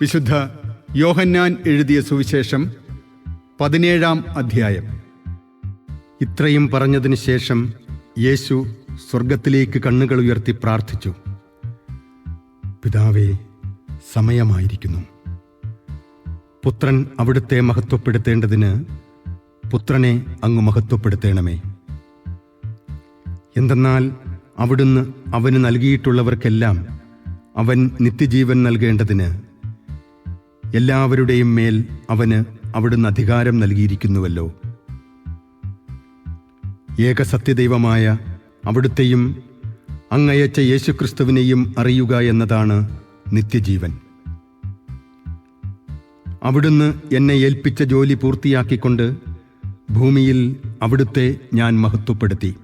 വിശുദ്ധ യോഹന്നാൻ എഴുതിയ സുവിശേഷം പതിനേഴാം അധ്യായം. ഇത്രയും പറഞ്ഞതിന് ശേഷം യേശു സ്വർഗത്തിലേക്ക് കണ്ണുകൾ ഉയർത്തി പ്രാർത്ഥിച്ചു. പിതാവേ സമയമായിരിക്കുന്നു. പുത്രൻ അവിടുത്തെ മഹത്വപ്പെടുത്തേണ്ടതിന് പുത്രനെ അങ്ങ് മഹത്വപ്പെടുത്തേണമേ. എന്തെന്നാൽ അവിടുന്ന് അവന് നൽകിയിട്ടുള്ളവർക്കെല്ലാം അവൻ നിത്യജീവൻ നൽകേണ്ടതിന് എല്ലാവരുടെയും മേൽ അവന് അവിടുന്ന് അധികാരം നൽകിയിരിക്കുന്നുവല്ലോ. ഏകസത്യദൈവമായ അവിടുത്തെയും അങ്ങയച്ച യേശുക്രിസ്തുവിനെയും അറിയുക എന്നതാണ് നിത്യജീവൻ. അവിടുന്ന് എന്നെ ഏൽപ്പിച്ച ജോലി പൂർത്തിയാക്കിക്കൊണ്ട് ഭൂമിയിൽ അവിടുത്തെ ഞാൻ മഹത്വപ്പെടുത്തി.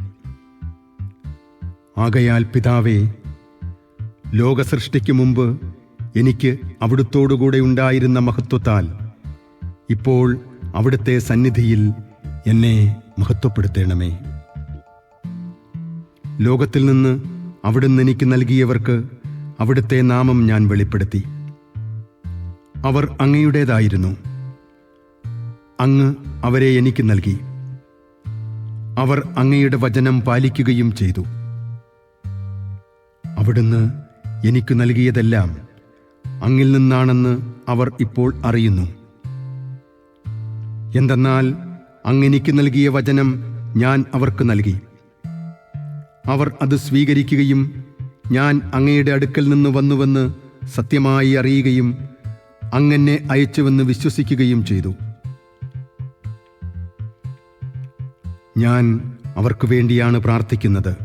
ആകയാൽ പിതാവേ ലോകസൃഷ്ടിക്ക് മുമ്പ് എനിക്ക് അവിടുത്തോടുകൂടെ ഉണ്ടായിരുന്ന മഹത്വത്താൽ ഇപ്പോൾ അവിടുത്തെ സന്നിധിയിൽ എന്നെ മഹത്വപ്പെടുത്തേണമേ. ലോകത്തിൽ നിന്ന് അവിടുന്ന് എനിക്ക് നൽകിയവർക്ക് അവിടുത്തെ നാമം ഞാൻ വെളിപ്പെടുത്തി. അവർ അങ്ങയുടേതായിരുന്നു. അങ്ങ് അവരെ എനിക്ക് നൽകി. അവർ അങ്ങയുടെ വചനം പാലിക്കുകയും ചെയ്തു. അവിടുന്ന് എനിക്ക് നൽകിയതെല്ലാം അങ്ങിൽ നിന്നാണെന്ന് അവർ ഇപ്പോൾ അറിയുന്നു. എന്തെന്നാൽ അങ്ങെനിക്ക് നൽകിയ വചനം ഞാൻ അവർക്ക് നൽകി. അവർ അത് സ്വീകരിക്കുകയും ഞാൻ അങ്ങയുടെ അടുക്കൽ നിന്ന് വന്നുവെന്ന് സത്യമായി അറിയുകയും അങ്ങനെ അയച്ചുവെന്ന് വിശ്വസിക്കുകയും ചെയ്തു. ഞാൻ അവർക്ക് വേണ്ടിയാണ് പ്രാർത്ഥിക്കുന്നത്.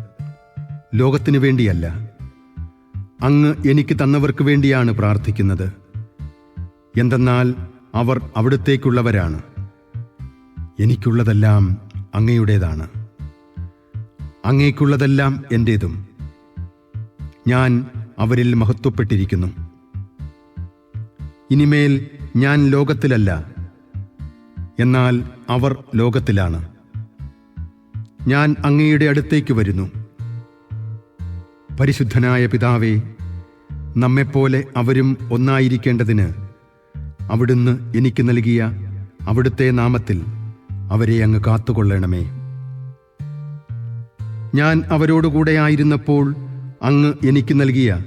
ലോകത്തിനു വേണ്ടിയല്ല. അങ്ങ് എനിക്ക് തന്നവർക്ക് വേണ്ടിയാണ് പ്രാർത്ഥിക്കുന്നത്. എന്തെന്നാൽ അവർ അവിടുത്തേക്കുള്ളവരാണ്. എനിക്കുള്ളതെല്ലാം അങ്ങയുടേതാണ്. അങ്ങേക്കുള്ളതെല്ലാം എന്റേതും ഞാൻ അവരിൽ മഹത്വപ്പെട്ടിരിക്കുന്നു. ഇനിമേൽ ഞാൻ ലോകത്തിലല്ല. എന്നാൽ അവർ ലോകത്തിലാണ്. ഞാൻ അങ്ങയുടെ അടുത്തേക്ക് വരുന്നു. പരിശുദ്ധനായ പിതാവേ നമ്മെപ്പോലെ അവരും ഒന്നായിരിക്കേണ്ടതിന് അവിടുന്ന് എനിക്ക് നൽകിയ അവിടുത്തെ നാമത്തിൽ അവരെ അങ്ങ് കാത്തുകൊള്ളണമേ. ഞാൻ അവരോടുകൂടെ ആയിരുന്നപ്പോൾ അങ്ങ് എനിക്ക് നൽകിയ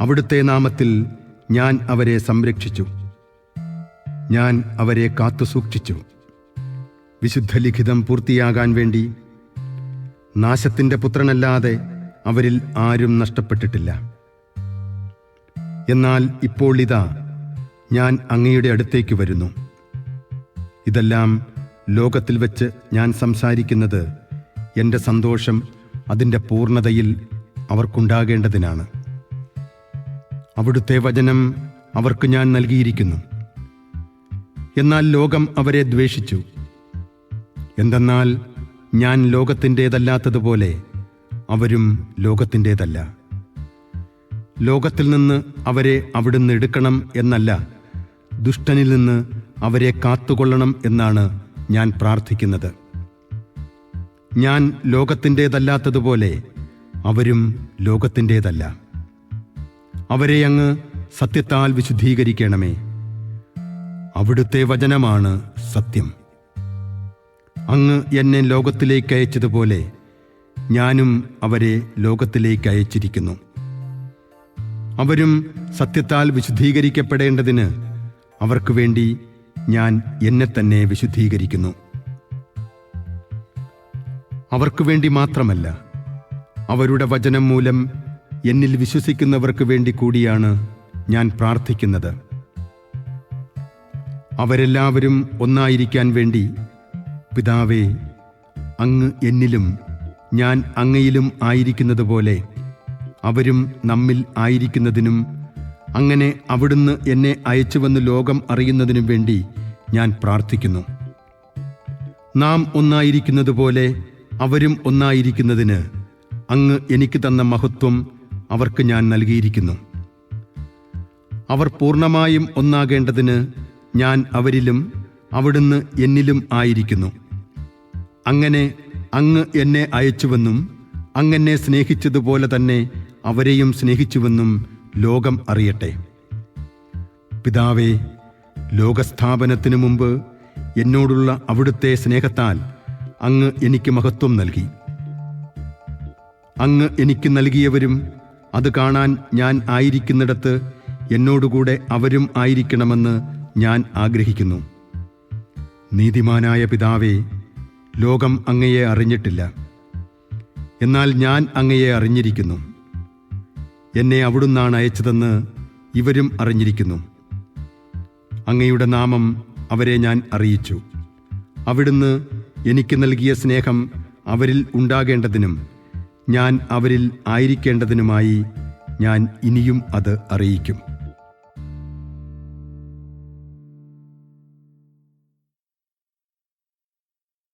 അവിടുത്തെ നാമത്തിൽ ഞാൻ അവരെ സംരക്ഷിച്ചു. ഞാൻ അവരെ കാത്തു സൂക്ഷിച്ചു. വിശുദ്ധ ലിഖിതം പൂർത്തിയാകാൻ വേണ്ടി നാശത്തിന്റെ പുത്രനല്ലാതെ അവരിൽ ആരും നഷ്ടപ്പെട്ടിട്ടില്ല. എന്നാൽ ഇപ്പോൾ ഇതാ ഞാൻ അങ്ങയുടെ അടുത്തേക്ക് വരുന്നു. ഇതെല്ലാം ലോകത്തിൽ വെച്ച് ഞാൻ സംസാരിക്കുന്നത് എന്റെ സന്തോഷം അതിന്റെ പൂർണതയിൽ അവർക്കുണ്ടാകേണ്ടതിനാണ്. അവിടുത്തെ വചനം അവർക്ക് ഞാൻ നൽകിയിരിക്കുന്നു. എന്നാൽ ലോകം അവരെ ദ്വേഷിച്ചു. എന്തെന്നാൽ ഞാൻ ലോകത്തിന്റേതല്ലാത്തതുപോലെ അവരും ലോകത്തിന്റേതല്ല. ലോകത്തിൽ നിന്ന് അവരെ അവിടുന്ന് എടുക്കണം എന്നല്ല ദുഷ്ടനിൽ നിന്ന് അവരെ കാത്തുകൊള്ളണം എന്നാണ് ഞാൻ പ്രാർത്ഥിക്കുന്നത്. ഞാൻ ലോകത്തിന്റേതല്ലാത്തതുപോലെ അവരും ലോകത്തിന്റേതല്ല. അവരെ അങ്ങ് സത്യത്താൽ വിശുദ്ധീകരിക്കണമേ. അവിടുത്തെ വചനമാണ് സത്യം. അങ്ങ് എന്നെ ലോകത്തിലേക്ക് അയച്ചതുപോലെ ഞാനും അവരെ ലോകത്തിലേക്ക് അയച്ചിരിക്കുന്നു. അവരും സത്യത്താൽ വിശുദ്ധീകരിക്കപ്പെടേണ്ടതിന് അവർക്ക് വേണ്ടി ഞാൻ എന്നെ തന്നെ വിശുദ്ധീകരിക്കുന്നു. അവർക്ക് വേണ്ടി മാത്രമല്ല അവരുടെ വചനം മൂലം എന്നിൽ വിശ്വസിക്കുന്നവർക്ക് വേണ്ടി കൂടിയാണ് ഞാൻ പ്രാർത്ഥിക്കുന്നത്. അവരെല്ലാവരും ഒന്നായിരിക്കാൻ വേണ്ടി പിതാവേ അങ്ങ് എന്നിലും ഞാൻ അങ്ങയിലും ആയിരിക്കുന്നതുപോലെ അവരും നമ്മിൽ ആയിരിക്കുന്നതിനും അങ്ങനെ അവിടുന്ന് എന്നെ അയച്ചുവെന്ന് ലോകം അറിയുന്നതിനും വേണ്ടി ഞാൻ പ്രാർത്ഥിക്കുന്നു. നാം ഒന്നായിരിക്കുന്നതുപോലെ അവരും ഒന്നായിരിക്കുന്നതിന് അങ്ങ് എനിക്ക് തന്ന മഹത്വം അവർക്ക് ഞാൻ നൽകിയിരിക്കുന്നു. അവർ പൂർണമായും ഒന്നാകേണ്ടതിന് ഞാൻ അവരിലും അവിടുന്ന് എന്നിലും ആയിരിക്കുന്നു. അങ്ങനെ അങ്ങ് എന്നെ അയച്ചുവെന്നും അങ്ങെന്നെ സ്നേഹിച്ചതുപോലെ തന്നെ അവരെയും സ്നേഹിച്ചുവെന്നും ലോകം അറിയട്ടെ. പിതാവേ ലോകസ്ഥാപനത്തിനു മുമ്പ് എന്നോടുള്ള അവിടുത്തെ സ്നേഹത്താൽ അങ്ങ് എനിക്ക് മഹത്വം നൽകി. അങ്ങ് എനിക്ക് നൽകിയവരും അത് കാണാൻ ഞാൻ ആയിരിക്കുന്നിടത്ത് എന്നോടുകൂടെ അവരും ആയിരിക്കണമെന്ന് ഞാൻ ആഗ്രഹിക്കുന്നു. നീതിമാനായ പിതാവേ ലോകം അങ്ങയെ അറിഞ്ഞിട്ടില്ല. എന്നാൽ ഞാൻ അങ്ങയെ അറിഞ്ഞിരിക്കുന്നു. എന്നെ അവിടുന്നാണ് അയച്ചതെന്ന് ഇവരും അറിഞ്ഞിരിക്കുന്നു. അങ്ങയുടെ നാമം അവരെ ഞാൻ അറിയിച്ചു. അവിടുന്ന് എനിക്ക് നൽകിയ സ്നേഹം അവരിൽ ഉണ്ടാകേണ്ടതിനും ഞാൻ അവരിൽ ആയിരിക്കേണ്ടതിനുമായി ഞാൻ ഇനിയും അത് അറിയിക്കും.